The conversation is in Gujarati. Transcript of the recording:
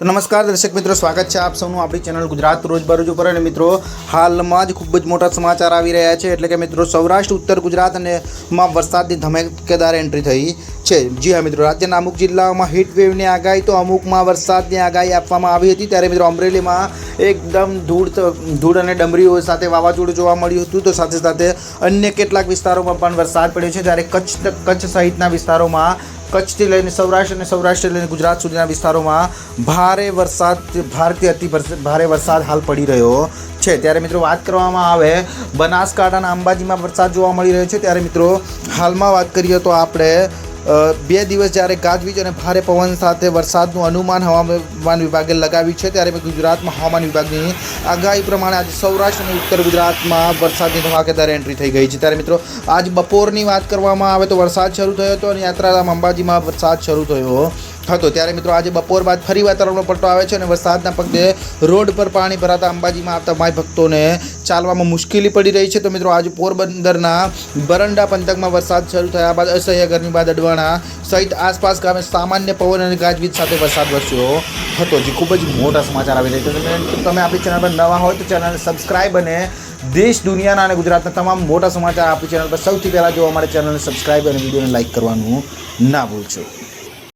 તો નમસ્કાર દર્શક મિત્રો, સ્વાગત છે આપ સૌનું આપણી ચેનલ ગુજરાત રોજબરોજ ઉપર. અને મિત્રો, હાલમાં જ ખૂબ જ મોટા સમાચાર આવી રહ્યા છે. એટલે કે મિત્રો, સૌરાષ્ટ્ર, ઉત્તર ગુજરાત અને માં વરસાદની ધમાકેદાર એન્ટ્રી થઈ છે. જી હા મિત્રો, રાજ્યના અમુક જિલ્લાઓમાં હીટવેવની આગાહી તો અમુકમાં વરસાદની આગાહી આપવામાં આવી હતી. ત્યારે મિત્રો, અમરેલીમાં એકદમ ધૂળ ધૂળ અને ડમરીઓ સાથે વાવાઝોડું જોવા મળ્યું હતું. તો સાથે સાથે અન્ય કેટલાક વિસ્તારોમાં પણ વરસાદ પડ્યો છે. જ્યારે કચ્છ કચ્છ સહિતના વિસ્તારોમાં કચ્છથી લઈને સૌરાષ્ટ્ર અને સૌરાષ્ટ્ર લઈને ગુજરાત સુધીના વિસ્તારોમાં ભારે વરસાદ ભારતીય અતિ ભારે વરસાદ હાલ પડી રહ્યો છે. ત્યારે મિત્રો વાત કરવામાં આવે, બનાસકાંઠાના અંબાજીમાં વરસાદ જોવા મળી રહ્યો છે. ત્યારે મિત્રો હાલમાં વાત કરીએ તો આપણે બે દિવસ જ્યારે ગાજવીજ અને ભારે પવન સાથે વરસાદનું અનુમાન હવામાન વિભાગે લગાવ્યું છે, ત્યારે ગુજરાતમાં હવામાન વિભાગની આગાહી પ્રમાણે આજે સૌરાષ્ટ્ર અને ઉત્તર ગુજરાતમાં વરસાદની ધમાકેદાર એન્ટ્રી થઈ ગઈ છે. ત્યારે મિત્રો, આજ બપોરની વાત કરવામાં આવે તો વરસાદ શરૂ થયો હતો અને યાત્રાધામ અંબાજીમાં વરસાદ શરૂ થયો. હતો. ત્યારે મિત્રો આજે બપોર બાદ ફરી વાતાવરણનો પલટો આવે છે અને વરસાદના પગલે રોડ પર પાણી ભરાતા અંબાજીમાં આવતા માય ભક્તોને ચાલવામાં મુશ્કેલી પડી રહી છે. તો મિત્રો આજે પોરબંદરના બરંડા પંથકમાં વરસાદ શરૂ થયા બાદ અસહ્ય ગરમી બાદ અડવાણા સહિત આસપાસ ગામે સામાન્ય પવન અને ગાજવીજ સાથે વરસાદ વરસ્યો હતો, જે ખૂબ જ મોટા સમાચાર આવી રહ્યા છે. તમે આપણી ચેનલ પર નવા હોય તો ચેનલને સબસ્ક્રાઈબ અને દેશ દુનિયાના અને ગુજરાતના તમામ મોટા સમાચાર આપણી ચેનલ પર સૌથી પહેલાં જોવા માટે ચેનલને સબસ્ક્રાઈબ અને વિડીયોને લાઇક કરવાનું ના ભૂલશો.